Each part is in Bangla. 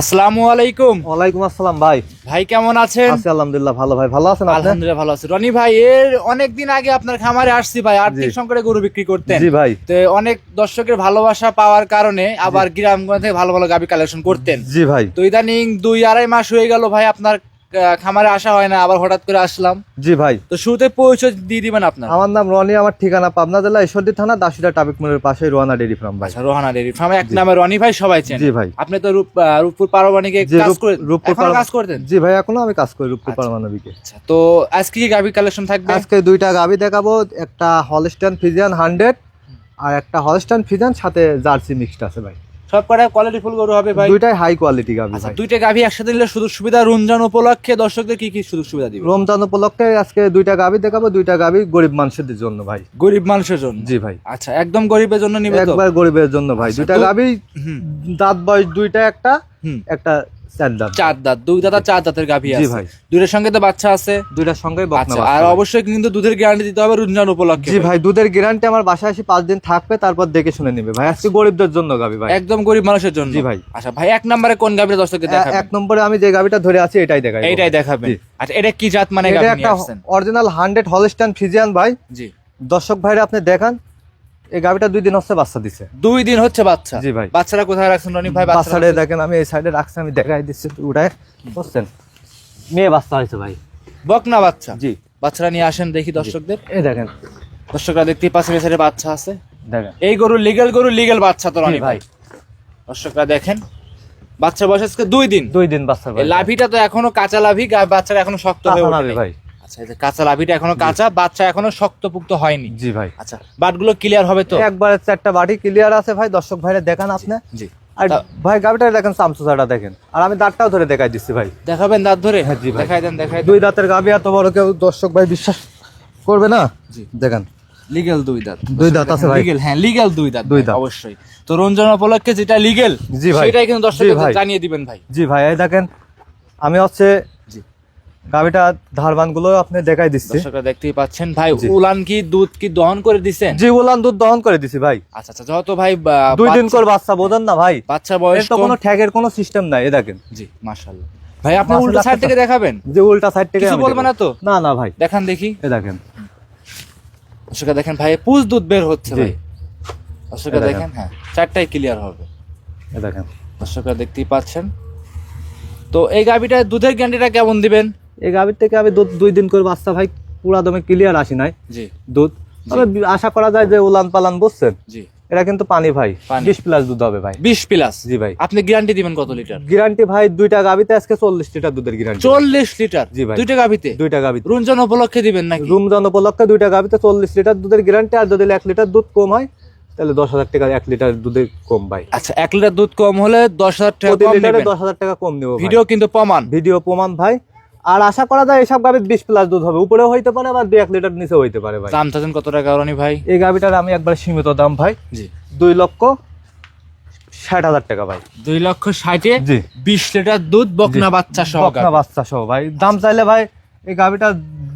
আসসালামু আলাইকুম। ওয়ালাইকুম আসসালাম ভাই। ভাই কেমন আছেন? আছি আলহামদুলিল্লাহ ভালো ভাই। ভালো আছেন আলহামদুলিল্লাহ ভালো আছি। রনি ভাই এর অনেকদিন আগে আপনার খামারে আসছি ভাই আর্থিক। সংকটে গরু বিক্রি করতেন। জি ভাই। তো অনেক দর্শকের ভালোবাসা পাওয়ার কারণে আবার গ্রামগঞ্জ থেকে ভালো ভালো গাবি কালেকশন করতেন। জি ভাই। তো ইদানিং দুই আড়াই মাস হয়ে গেল ভাই আপনার খামারে আসা হয় না আবার হঠাৎ করে আসলাম। জি ভাই। তো শুরুতে পরিচয় দিয়ে দিবেন আপনার। আমার নাম রনি আমার ঠিকানা পাবনা জেলা ঈশ্বরদী থানা দাসিরা ট্রাফিক মোড়ের পাশে রোয়ানা ডেরি ফার্ম ভাই। আচ্ছা রোহানা ডেরি ফার্মে এক নামে রনি ভাই সবাই চেন। জি ভাই। আপনি তো রূপ রূপপুর পারমাণিকে জি, কাজ রূপ- করে রূপপুর কাজ করতেন জি ভাই এখনও আমি কাজ করি রূপপুর আচ্ছা। পারমাণবিকে। আচ্ছা তো আজকে কি গাবি কালেকশন থাকবে? আজকে দুইটা গাবি দেখাবো একটা হলস্টাইন ফিজিয়ান হান্ড্রেড আর একটা হলস্টাইন ফিজিয়ান সাথে জার্সি মিক্সড আছে ভাই। সব কটা কোয়ালিটি ফুল গরু হবে ভাই। দুইটাই হাই কোয়ালিটি গাভী আচ্ছা দুইটা গাভী একসাথে নিলে সুযোগ সুবিধা রমজান উপলক্ষে দর্শকদের কি কি সুযোগ সুবিধা দিবে? রমজান উপলক্ষে আজকে দুইটা গাভী দেখাবো দুইটা গাভী গরিব মানুষের জন্য ভাই। গরিব মানুষের জন্য? জি ভাই। আচ্ছা একদম গরিবের জন্য নিবে একবার গরিবের জন্য ভাই। আচ্ছা, দুইটা গাভী হুম, দাঁত বয়স দুইটা একটা হুম। একটা চার দাঁত চার দাঁত দুই দাঁত চার দাঁতের গাভি আছে। ভাই। দুইটার সঙ্গে তো বাচ্চা আছে। দুইটার সঙ্গে আচ্ছা বাচ্চা আর অবশ্যই কিন্তু দুধের গ্যারান্টি দিতে হবে রমজান উপলক্ষে। জি ভাই দুধের গ্যারান্টি আমার বাসায় এসে পাঁচ দিন থাকবে তারপর দেখে শুনে নিবে ভাই। আজকে গরিবদের জন্য গাবি ভাই। একদম গরিব মানুষের জন্য। জি ভাই। আচ্ছা ভাই এক নম্বরে কোন গাভিটা দর্শককে দেখাবেন? এক নম্বরে আমি যে গাবিটা ধরে আছি এটাই দেখাই এইটাই দেখাবেন। আচ্ছা এটা কি জাত মানে গাভি নিয়ে আসছেন? অরিজিনাল হান্ড্রেড হলস্টাইন ফিজিয়ান ভাই। জি। দর্শক ভাইরা আপনি দেখান। এই গাবিটা দুই দিন হচ্ছে বাচ্চা দিছে। দুই দিন হচ্ছে বাচ্চা? জি ভাই। বাচ্চারা কোথায় রাখছেন রনি ভাই? বাচ্চাটা দেখেন আমি এই সাইডে রাখছি আমি দেখাই দিচ্ছি উঠায় বুঝছেন? মেয়ে বাচ্চা হয়েছে ভাই। বকনা বাচ্চা? জি। বাচ্চারা নিয়ে আসেন দেখি দর্শকদের। এই দেখেন। দর্শকরা দেখতে পাশে পেছনে বাচ্চা আছে। দেখেন। এই গরু লিগেল গরু লিগেল বাচ্চা তো রনি ভাই। দর্শকরা দেখেন বাচ্চা বয়স আজকে দুই দিন। দুই দিন বাচ্চা ভাই লাভিটা তো এখনও কাঁচা লাভি বাচ্চারা এখনও শক্ত হয়ে ওঠে ভাই। আচ্ছা এই যে কাঁচা লাভিটা এখনও কাঁচা বাচ্চা এখনও শক্তপুক্ত হয়নি। জি ভাই। আচ্ছা বাটগুলো ক্লিয়ার হবে তো? একবারে চারটা বাটি ক্লিয়ার আছে ভাই দর্শক ভাইরা দেখান আপনি। জি। আর ভাই গাবিটা দেখেন সামসুসাটা দেখেন। আর আমি দাঁতটাও ধরে দেখাই দিচ্ছি ভাই। দেখাবেন দাঁত ধরে? হ্যাঁ, জি ভাই। দেখাই দেন দেখাই দুই দাঁতের গাবি এত বড় কেউ দর্শক ভাই বিশ্বাস করবে না? জি। দেখেন। লিগেল দুই দাঁত। দুই দাঁত আছে ভাই। লিগেল হ্যাঁ লিগেল দুই দাঁত দুই দাঁত। অবশ্যই। তো রঞ্জন উপলক্ষে যেটা লিগেল জি ভাই। সেটাই কিন্তু দর্শকদের ভাই। জানিয়ে দিবেন ভাই। জি ভাই এই দেখেন আমি হচ্ছে গাবিটা ধারবানগুলো আপনি দেখাই দিচ্ছি। দর্শকরা দেখতেই পাচ্ছেন। ভাই উলান কি দুধ কি দহন করে দিছেন? জি উলান দুধ দহন করে দিছি ভাই। আচ্ছা আচ্ছা যত ভাই দুই দিন কর বাচ্চা বোঝেন না ভাই। বাচ্চা বয়স তো কোনো ট্যাগের কোনো সিস্টেম নাই এ দেখেন। জি মাশাআল্লাহ। ভাই আপনি উল্টো সাইড থেকে দেখাবেন? যে উল্টা সাইড থেকে কিছু আমি বলবে দেখাবো। না তো? না না ভাই। দেখান দেখি। এ দেখেন। দর্শকরা দেখেন ভাই পুজ দুধ বের হচ্ছে ভাই। দর্শকরা দেখেন। হ্যাঁ চারটাই ক্লিয়ার হবে। এ দেখেন। দর্শকরা দেখতেই পাচ্ছেন। তো এই গাভিটা দুধের গ্যারান্টিটা কেমন দিবেন? এই গাভীর থেকে আমি দুধ দুই দিন করে বাচ্চা ভাই পুরা দমে ক্লিয়ার আসি নাই। দুধ। তবে আশা করা যায় যে উলান পালান বুঝছেন? জি। এটা কিন্তু পানি ভাই। বিশ প্লাস দুধ হবে ভাই। বিশ প্লাস জি ভাই। আপনি গ্যারান্টি দিবেন কত লিটার গ্যারান্টি ভাই দুইটা গাবিতে আজকে চল্লিশ লিটার দুধের গ্যারান্টি চল্লিশ লিটার জি ভাই। দুইটা গাভিতে? দুইটা গাবিতে রঞ্জন উপলক্ষে দিবেন নাকি? রুমজন উপলক্ষে দুইটা গাবিতে চল্লিশ লিটার দুধের গ্যারান্টি আর যদি এক লিটার দুধ কম হয় তাহলে দশ হাজার টাকা এক লিটার দুধে কম ভাই। আচ্ছা এক লিটার দুধ কম হলে দশ হাজার টাকা দশ হাজার টাকা কম নেব ভিডিও কিন্তু প্রমাণ। ভিডিও প্রমাণ ভাই। আর আশা করা যায় এসব গাবির বিশ প্লাস দুধ হবে। উপরেও হইতে পারে আবার দুই এক লিটার নিচেও হইতে পারে ভাই। দাম চাচ্ছেন কত টাকা রনি ভাই? এই গাভীটার আমি একবার সীমিত দাম ভাই। জি। দুই লক্ষ ষাট হাজার টাকা ভাই। দুই লক্ষ ষাটে জি। বিশ লিটার দুধ বকনা বাচ্চা সহ বকনা বাচ্চা সহ ভাই। দাম চাইলে ভাই এই গাবিটা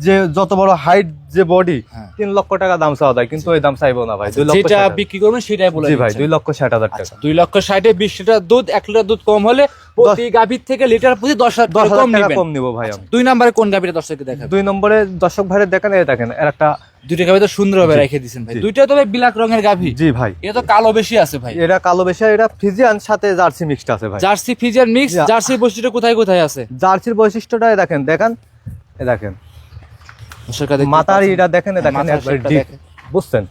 যে যত বড় হাইট যে বডি হ্যাঁ। তিন লক্ষ টাকা দাম চাওয়া যায় কিন্তু ওই দাম চাইব না ভাই। যেটা বিক্রি করবেন সেটাই বলে ভাই দুই লক্ষ ষাট হাজার আচ্ছা, টাকা দুই লক্ষ ষাটে বিশ লিটার দুধ এক লিটার দুধ কম হলে প্রতি গাভীর থেকে লিটার প্রতি দশ হাজার কম টাকা কম নিবো ভাই দুই নম্বরে কোন গাভীটা দর্শককে দেখাবেন দুই নম্বরে দর্শক ভাইরে দেখেন এই দেখেন এর একটা দুইটা গাভী তো সুন্দর ভাবে রেখে দিয়েছেন ভাই। দুইটা তো ভাই বিলাক রঙের গাভী। জি ভাই। এটা তো কালো বেশি আছে ভাই। এটা কালো বেশা এটা ফিজিয়ান সাথে জার্সি মিক্সড আছে ভাই। Jersey Friesian mix. জার্সির বৈশিষ্ট্য কোথায় কোথায় আছে? জার্সির বৈশিষ্ট্যটা দেখেন দেখেন এ দেখেন। মাথার এটা দেখেন দেখেন। বুঝছেন?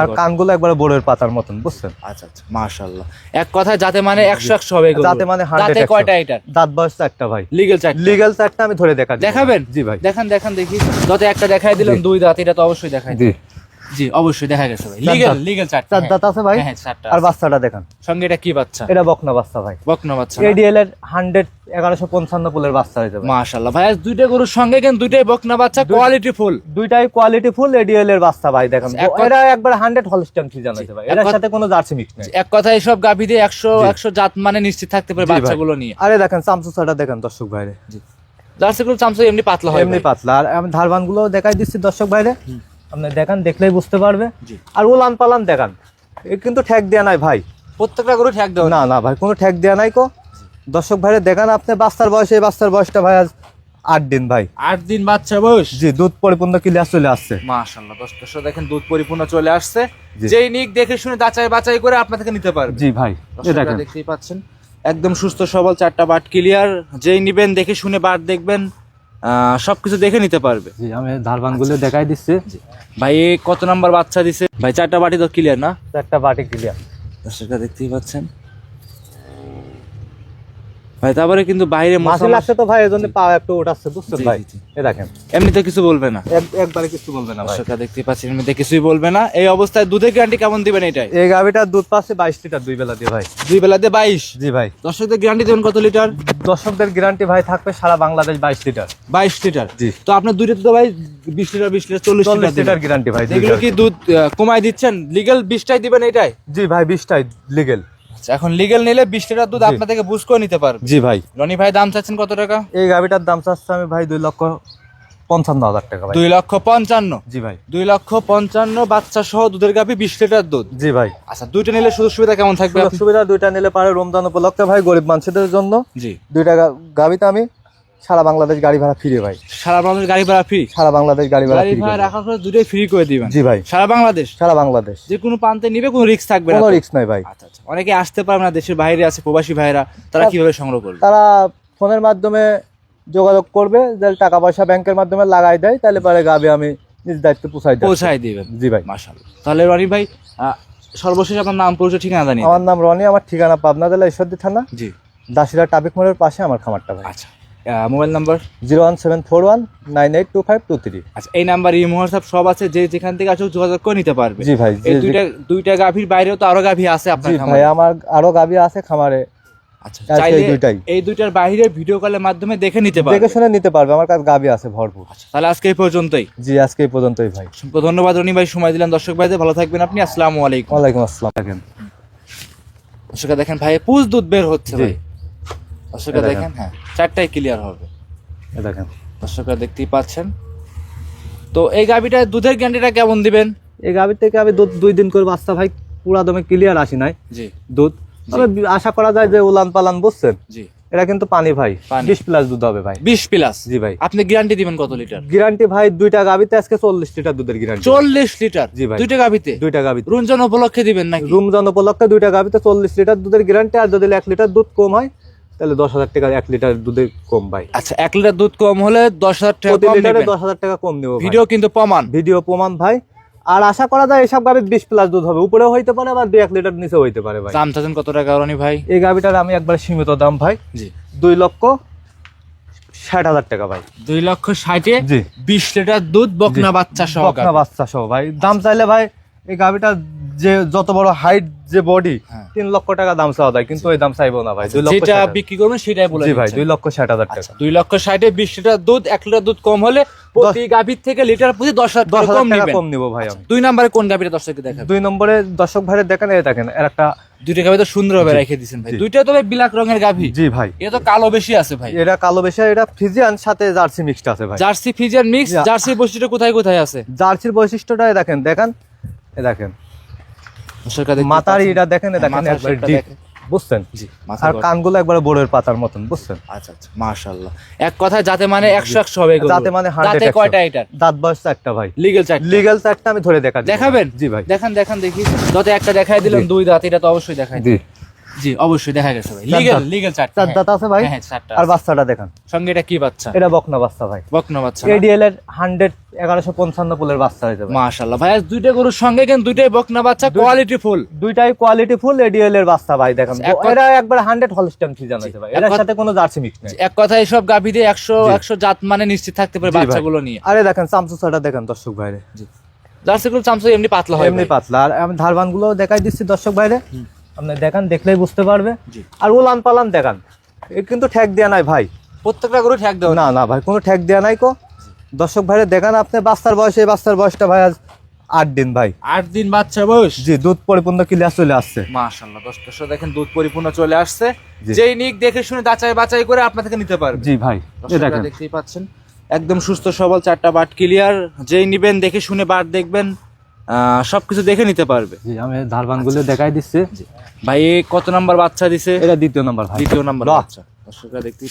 আর কানগুলো একবার বোরের পাতার মতন বুঝছেন? আচ্ছা আচ্ছা মাশাআল্লাহ। এক যাতে মানে একশো একশো হবে। যাতে মানে 100 দাঁতে কয়টা এটা দাঁত বয়স একটা ভাই। লিগেল চারটা। লিগ্যাল চারটা আমি ধরে দেখা দেখাবেন? জি ভাই। দেখান দেখান দেখি। যত একটা দেখাই দিলাম দুই দাঁত এটা তো অবশ্যই দেখাই জি অবশ্যই দেখা গেছে ভাই। দাঁত। চারটা চার। দাঁত আছে ভাই? হ্যাঁ চারটা আর বাচ্চাটা দেখেন। সঙ্গে এটা কি বাচ্চা? এটা বকনা বাচ্চা ভাই। বকনা বাচ্চা এডিএল এর পুলের বাচ্চা হয়েছে ভাই। মাশাআল্লাহ। ভাই দুইটা গরুর সঙ্গে কিন্তু দুইটাই বকনা বাচ্চা কোয়ালিটি ফুল। দুইটাই কোয়ালিটি ফুল এডিএল এর বাচ্চা ভাই দেখেন। এরা একবার হান্ড্রেড হলস্টাইন ফিজান হয়েছে ভাই। এর সাথে কোনো জার্সি মিক্স নেই। এক কথায় সব গাভী দিয়ে একশো জি। একশো জাত মানে নিশ্চিত থাকতে পারে জি। বাচ্চাগুলো নিয়ে। আরে দেখেন চামচুসাটা দেখেন দর্শক ভাইরে। জার্সি গুলো চামচা এমনি পাতলা হয় এমনি পাতলা। আর আমি ধারবানগুলো দেখাই দিচ্ছি দর্শক ভাইরে। আপনি দেখান দেখলেই বুঝতে পারবে। আর উলান পালান দেখান। এ কিন্তু ঠেক দেয়া নাই ভাই। প্রত্যেকটা গরু ঠেক দেওয়া না না ভাই কোনো ঠেক দেয়া নাই কো। দর্শক ভাইরে দেখান আপনি বাচ্চার বয়স এই বাচ্চার বয়সটা ভাই আজ আট দিন ভাই। আট দিন বাচ্চা বয়স? জি দুধ পরিপূর্ণ ক্লিয়ার চলে আসছে। মাশাল্লাহ দশ দর্শক দেখেন দুধ পরিপূর্ণ চলে আসছে। যেই নিক দেখে শুনে যাচাই বাছাই করে আপনার থেকে নিতে পারবে। জি ভাই দেখতেই পাচ্ছেন একদম সুস্থ সবল চারটা বাট ক্লিয়ার যেই নিবেন দেখে শুনে বাট দেখবেন। সবকিছু দেখে নিতে পারবে। জি আমি ধারবানগুলো দেখাই দিচ্ছি। ভাই কত নাম্বার বাচ্চা দিছে? ভাই চারটা বাটি তো ক্লিয়ার না? চারটা বাটি ক্লিয়ার সেটা দেখতেই পাচ্ছেন। ভাই তারপরে কিন্তু বাইরে মশা লাগছে তো ভাই এজন্য পা একটু উঠাচ্ছে বুঝছেন ভাই। এ দেখেন। এমনিতে কিছু বলবে না। একবারে কিছু বলবে না দর্শকরা দেখতেই পাচ্ছেন এমনিতে কিছুই বলবে না। এই অবস্থায় দুধের গ্যারান্টি কেমন দিবেন এটাই? এই গাভিটার দুধ পাচ্ছে বাইশ লিটার দুই বেলা দিয়ে ভাই। দুই বেলাতে বাইশ? জি ভাই। দর্শকদের গ্যারান্টি দেবেন কত লিটার? দর্শকদের গ্যারান্টি ভাই থাকবে সারা বাংলাদেশ বাইশ লিটার। বাইশ লিটার? জি। তো আপনার দুইটাতে তো ভাই বিশ লিটার বিশ লিটার চল্লিশ লিটার লিটার গ্যারান্টি ভাই এগুলো কি দুধ কমায় দিচ্ছেন? লিগেল বিশটাই দিবেন এটাই? জি ভাই বিশটাই লিগেল আচ্ছা এখন লিগেল নিলে বিশ লিটার দুধ জি। আপনার থেকে বুঝ করে নিতে পারবে। জি ভাই। রনি ভাই দাম চাচ্ছেন কত টাকা? এই গাভিটার দাম চাচ্ছে আমি ভাই দুই লক্ষ পঞ্চান্ন হাজার টাকা ভাই। দুই লক্ষ পঞ্চান্ন। জি ভাই। দুই লক্ষ পঞ্চান্ন বাচ্চা সহ দুধের গাভি বিশ লিটার দুধ। জি ভাই। আচ্ছা দুইটা নিলে সুযোগ সুবিধা কেমন থাকবে সুবিধা দুইটা নিলে পারে রমজান উপলক্ষে ভাই গরিব মানুষদের জন্য। জি। দুইটা গাভিতে আমি সারা বাংলাদেশ গাড়ি ভাড়া ফ্রি ভাই। সারা বাংলাদেশ গাড়ি ভাড়া ফ্রি সারা বাংলাদেশ গাড়ি ভাড়া গাড়ি ফ্রি ভাড়া রাখার করে দুটোই ফ্রি করে দিবেন। জি ভাই। সারা বাংলাদেশ? সারা বাংলাদেশ। যে কোনো প্রান্তে নিবে কোনো রিস্ক থাকবে না কোনো রিস্ক নাই ভাই। আচ্ছা আচ্ছা। অনেকে আসতে পারবে না দেশের বাইরে আছে প্রবাসী ভাইরা তারা কীভাবে সংগ্রহ করবে? তারা ফোনের মাধ্যমে যোগাযোগ করবে যে টাকা পয়সা ব্যাংকের মাধ্যমে লাগাই দেয় তাহলে পরে গাবি আমি নিজ দায়িত্বে পৌঁছাই দেব। পৌঁছায় দিবেন। জি ভাই। মাশাআল্লাহ। তাহলে রনি ভাই সর্বশেষ আপনার নাম পরিচয় ঠিকানা জানিয়ে আমার নাম রনি আমার ঠিকানা পাবনা জেলা ঈশ্বরদী থানা। জি। দাসিরা ট্রাফিক মোড়ের পাশে আমার খামারটা ভাই। আচ্ছা। Mobile number? Zero one seven four one nine eight two five two three. আচ্ছা এই নাম্বার ইমো হোয়াটসঅ্যাপ সব আছে যে যেখান থেকে আসলে যোগাযোগ করে নিতে পারবে। জি ভাই এই দুইটা দুইটা গাভীর বাইরেও তো আরও গাভী আছে আপনার ভাই আমার আরও গাবি আছে খামারে। আচ্ছা চাইলে দুইটাই। এই দুইটার বাইরে ভিডিও কলের মাধ্যমে দেখে নিতে পারবে। দেখে শুনে নিতে পারবে আমার কাছে গাবি আছে ভরপুর। আচ্ছা তাহলে আজকে এই পর্যন্তই। জি আজকে এই পর্যন্তই ভাই। ধন্যবাদ রনি ভাই সময় দিলেন দর্শক ভাইদের। ভালো থাকবেন আপনি আসসালামু আলাইকুম। ওয়ালাইকুম আসসালাম। দেখেন। দর্শকরা দেখেন ভাই পুজ দুধ বের হচ্ছে ভাই। দর্শকরা দেখেন। হ্যাঁ চারটাই ক্লিয়ার হবে। দেখেন। দর্শকরা দেখতেই পাচ্ছেন। তো এই গাভিটা দুধের গ্যারান্টিটা কেমন দিবেন? এই গাবির থেকে আমি দুধ দুই দিন করে বাচ্চা ভাই পুরা দমে ক্লিয়ার আসি নাই। জি। দুধ। তবে আশা করা যায় যে উলান পালান বুঝছেন? জি। এটা কিন্তু পানি ভাই। বিশ প্লাস দুধ হবে ভাই। বিশ প্লাস জি ভাই। আপনি গ্যারান্টি দিবেন কত লিটার গ্যারান্টি ভাই দুইটা গাবিতে আজকে চল্লিশ লিটার দুধের গ্যারান্টি চল্লিশ লিটার জি ভাই। দুইটা গাভিতে? দুইটা গাবিতে রঞ্জন উপলক্ষে দিবেন নাকি? রুমজন উপলক্ষে দুইটা গাবিতে চল্লিশ লিটার দুধের গ্যারান্টি আর যদি এক লিটার দুধ কম হয় তাহলে দশ হাজার টাকা এক লিটার দুধের কম ভাই। আচ্ছা এক লিটার দুধ কম হলে দশ হাজার টাকা। দশ হাজার টাকা কম নেব ভিডিও কিন্তু প্রমাণ। ভিডিও প্রমাণ ভাই। আর আশা করা যায় এসব গাবির বিশ প্লাস দুধ হবে। উপরেও হইতে পারে আবার দুই এক লিটার নিচে হইতে পারে ভাই। দাম চাচ্ছেন কত টাকা রনি ভাই? এই গাবিটার আমি একবার সীমিত দাম ভাই। জি। দুই লক্ষ ষাট হাজার টাকা ভাই। দুই লক্ষ ষাটে জি। বিশ লিটার দুধ বকনা বাচ্চা সহ বকনা বাচ্চা সহ ভাই। দাম চাইলে ভাই এই গাবিটা যে যত বড় হাইট যে বডি হ্যাঁ। তিন লক্ষ টাকা দাম চাওয়া যায়। কিন্তু ওই দাম চাইব না ভাই দুই লক্ষ যেটা বিক্রি করবেন সেটাই বলে ভাই দুই লক্ষ ষাট হাজার টাকা। আচ্ছা, দুই লক্ষ ষাটে বিশ লিটার দুধ এক লিটার দুধ কম হলে প্রতি গাভীর থেকে লিটার প্রতি দশ হাজার টাকা কম কম নিবো ভাই আমি। দুই নম্বরে কোন গাভীটা দর্শককে দেখাবেন? দুই নম্বরে দর্শক ভাইয়ের দেখেন এই দেখেন এর একটা দুইটা গাভী তো সুন্দর ভাবে রেখে দিচ্ছেন ভাই। দুইটা তো ভাই বিলাক রঙের গাভী। জি ভাই। এটা তো কালো বেশি আছে ভাই। এটা কালো বেশা এটা ফিজিয়ান সাথে জার্সি মিক্সড আছে ভাই। জার্সি ফিজিয়ান মিক্স জার্সি বৈশিষ্ট্য কোথায় কোথায় আছে? জার্সির বৈশিষ্ট্যটা দেখেন দেখেন এ দেখেন। মাথার এটা দেখেন হ্যাঁ, দেখেন। বুঝছেন? আর কানগুলো একবার বোরের পাতার মতন বুঝছেন? আচ্ছা আচ্ছা মাশাআল্লাহ। এক কথায় যাতে মানে 100 100 হবে। যাতে মানে 100 দাঁতে কয়টা এটার? দাঁত বয়স চারটা ভাই। লিগ্যাল চারটা। লিগ্যাল চারটা আমি ধরে দেখা দেখাবেন? জি ভাই। দেখান দেখান দেখি। যত একটা দেখাই দিলাম দুই দাঁত এটা তো অবশ্যই দেখাই জি। জি অবশ্যই দেখা গেছে ভাই। লিগ্যাল লিগ্যাল চারটা চার হ্যাঁ। দাঁত আছে ভাই? হ্যাঁ, হ্যাঁ, চারটা আর বাচ্চাটা দেখেন। সঙ্গে এটা কি বাচ্চা? এটা বকনা বাচ্চা ভাই। বকনা বাচ্চা এডিএল এর হান্ড্রেড এগারোশো পঞ্চান্ন পুলের বাচ্চা হয়েছে মাশাআল্লাহ। ভাই দুইটা গরুর সঙ্গে কিন্তু দুইটাই বকনা বাচ্চা কোয়ালিটি ফুল। দুইটাই কোয়ালিটি ফুল এডিএল এর বাচ্চা ভাই দেখেন। এরা একবার হান্ড্রেড হলস্টাইন ফিজান হয়েছে ভাই। এর সাথে কোনো জার্সি মিক্স নেই। এক কথায় সব গাভী দিয়ে একশো। একশো জাত মানে নিশ্চিত থাকতে পারে বাচ্চাগুলো নিয়ে। আরে দেখেন চামচুসাটা দেখেন দর্শক ভাইরে। জার্সিগুলো চামচ এমনি পাতলা হয় এমনি পাতলা। আর আমি ধারবানগুলো দেখাই দিচ্ছি দর্শক ভাইরে। আপনি দেখান দেখলেই বুঝতে পারবে। আর উলান পালান দেখান। এ কিন্তু ঠেক দেয়া নাই ভাই। প্রত্যেকটা গরু ঠেক দেওয়া না না ভাই কোনো ঠেক দেয়া নাই কো। দর্শক ভাইরে দেখান আপনি বাচ্চার বয়স এই বাচ্চার বয়সটা ভাই আজ আট দিন ভাই। আট দিন বাচ্চা বয়স? জি দুধ পরিপূর্ণ ক্লিয়ার চলে আসছে। মাশাআল্লাহ দশ দশ দেখেন দুধ পরিপূর্ণ চলে আসছে। যেই নিক দেখে শুনে যাচাই বাছাই করে আপনার থেকে নিতে পারবে। জি ভাই দেখতেই পাচ্ছেন। একদম সুস্থ সবল চারটা বাট ক্লিয়ার যেই নিবেন দেখে শুনে বাট দেখবেন। আহ, সবকিছু দেখে নিতে পারবে। জি আমি ধারবানগুলো দেখাই দিচ্ছি। ভাই কত নাম্বার বাচ্চা দিছে? এটা দ্বিতীয় নাম্বার দ্বিতীয় নাম্বার। বাচ্চা। দর্শকরা দেখতে